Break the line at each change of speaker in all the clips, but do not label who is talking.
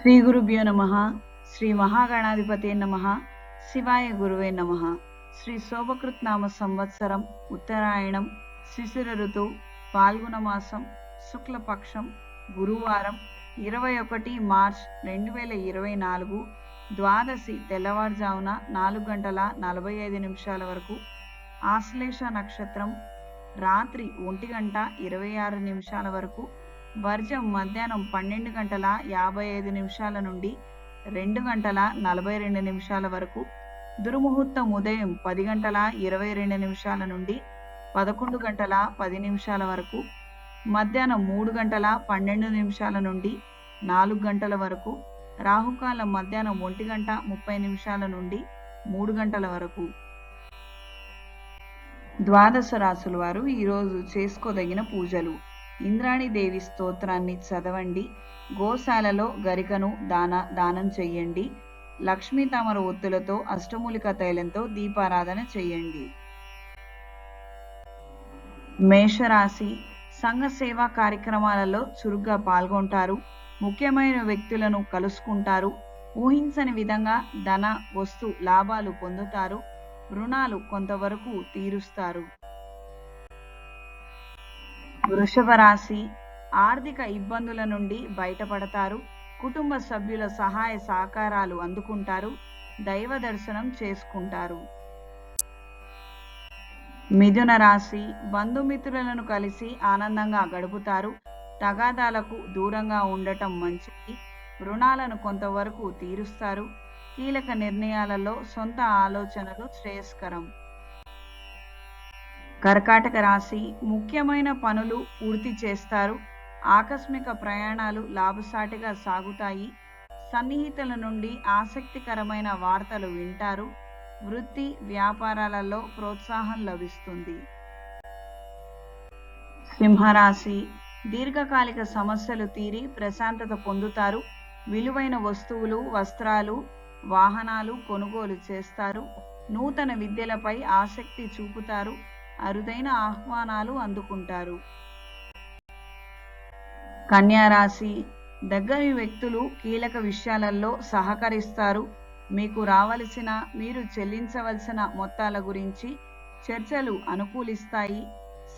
శ్రీ గురుభ్యో నమ శ్రీ మహాగణాధిపతే నమ శివాయ గురువే నమ. శ్రీ శోభకృత్ నామ సంవత్సరం ఉత్తరాయణం శిశిర ఋతువు పాల్గొన మాసం శుక్లపక్షం గురువారం ఇరవై ఒకటి మార్చ్ రెండు వేల ఇరవై నాలుగు ద్వాదశి తెల్లవారుజామున నాలుగు గంటల నలభై ఐదు నిమిషాల వరకు ఆశ్లేష నక్షత్రం రాత్రి ఒంటి గంట ఇరవై ఆరు నిమిషాల వరకు వర్జం మధ్యాహ్నం పన్నెండు గంటల యాభై ఐదు నిమిషాల నుండి రెండు గంటల నలభై రెండు నిమిషాల వరకు దుర్ముహూర్తం ఉదయం పది గంటల ఇరవై రెండు నిమిషాల నుండి పదకొండు గంటల పది నిమిషాల వరకు మధ్యాహ్నం మూడు గంటల పన్నెండు నిమిషాల నుండి నాలుగు గంటల వరకు రాహుకాలం మధ్యాహ్నం ఒంటి గంట ముప్పై నిమిషాల నుండి మూడు గంటల వరకు. ద్వాదశ రాసుల వారు ఈరోజు చేసుకోదగిన పూజలు. ఇంద్రాణి దేవి స్తోత్రాన్ని చదవండి. గోశాలలో గరికను దాన దానం చెయ్యండి. లక్ష్మీ తామర ఒత్తులతో అష్టమూలిక తైలంతో దీపారాధన చెయ్యండి. మేషరాశి సంఘ సేవా కార్యక్రమాలలో చురుగ్గా పాల్గొంటారు. ముఖ్యమైన వ్యక్తులను కలుసుకుంటారు. ఊహించని విధంగా ధన వస్తు లాభాలు పొందుతారు. రుణాలు కొంతవరకు తీరుస్తారు. వృషభ రాశి ఆర్థిక ఇబ్బందుల నుండి బయటపడతారు. కుటుంబ సభ్యుల సహాయ సహకారాలు అందుకుంటారు. దైవ దర్శనం చేసుకుంటారు. మిథున రాశి బంధుమిత్రులను కలిసి ఆనందంగా గడుపుతారు. తగాదాలకు దూరంగా ఉండటం మంచిది. రుణాలను కొంతవరకు తీరుస్తారు. కీలక నిర్ణయాలలో సొంత ఆలోచనలు శ్రేయస్కరం. కర్కాటక రాశి ముఖ్యమైన పనులు పూర్తి చేస్తారు. ఆకస్మిక ప్రయాణాలు లాభసాటిగా సాగుతాయి. సన్నిహితుల నుండి ఆసక్తికరమైన వార్తలు వింటారు. వృత్తి వ్యాపారాలలో ప్రోత్సాహం లభిస్తుంది. సింహరాశి దీర్ఘకాలిక సమస్యలు తీరి ప్రశాంతత పొందుతారు. విలువైన వస్తువులు వస్త్రాలు వాహనాలు కొనుగోలు చేస్తారు. నూతన విద్యలపై ఆసక్తి చూపుతారు. అరుదైన ఆహ్వానాలు అందుకుంటారు. కన్యారాశి దగ్గరి వ్యక్తులు కీలక విషయాలలో సహకరిస్తారు. మీకు రావలసిన మీరు చెల్లించవలసిన మొత్తాల గురించి చర్చలు అనుకూలిస్తాయి.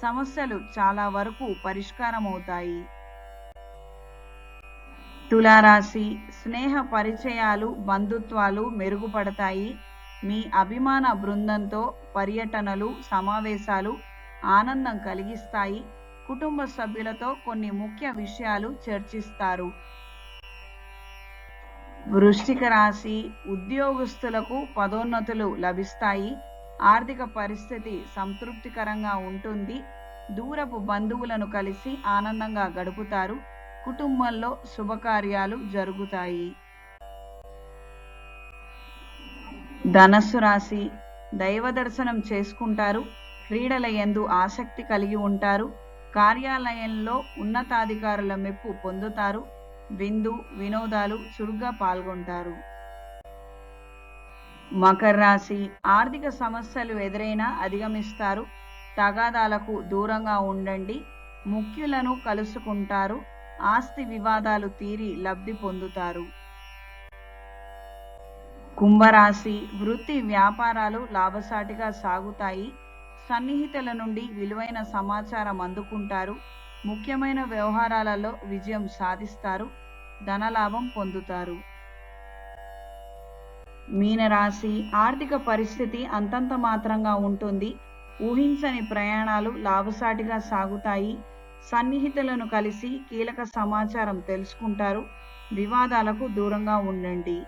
సమస్యలు చాలా వరకు పరిష్కారమవుతాయి. తులారాశి స్నేహ పరిచయాలు బంధుత్వాలు మెరుగుపడతాయి. మీ అభిమాన బృందంతో పర్యటనలు సమావేశాలు ఆనందం కలిగిస్తాయి. కుటుంబ సభ్యులతో కొన్ని ముఖ్య విషయాలు చర్చిస్తారు. వృష్టిక రాశి ఉద్యోగస్తులకు పదోన్నతులు లభిస్తాయి. ఆర్థిక పరిస్థితి సంతృప్తికరంగా ఉంటుంది. దూరపు బంధువులను కలిసి ఆనందంగా గడుపుతారు. కుటుంబంలో శుభకార్యాలు జరుగుతాయి. ధనస్సు రాశి దైవ దర్శనం చేసుకుంటారు. క్రీడల ఎందు ఆసక్తి కలిగి ఉంటారు. కార్యాలయంలో ఉన్నతాధికారుల మెప్పు పొందుతారు. విందు వినోదాలు చురుగ్గా పాల్గొంటారు. మకర రాశి ఆర్థిక సమస్యలు ఎదురైనా అధిగమిస్తారు. తగాదాలకు దూరంగా ఉండండి. ముఖ్యులను కలుసుకుంటారు. ఆస్తి వివాదాలు తీరి లబ్ధి పొందుతారు. కుంభరాశి వృత్తి వ్యాపారాలు లాభసాటిగా సాగుతాయి. సన్నిహితుల నుండి విలువైన సమాచారం అందుకుంటారు. ముఖ్యమైన వ్యవహారాలలో విజయం సాధిస్తారు. ధనలాభం పొందుతారు. మీనరాశి ఆర్థిక పరిస్థితి అంతంత మాత్రంగా ఉంటుంది. ఊహించని ప్రయాణాలు లాభసాటిగా సాగుతాయి. సన్నిహితులను కలిసి కీలక సమాచారం తెలుసుకుంటారు. వివాదాలకు దూరంగా ఉండండి.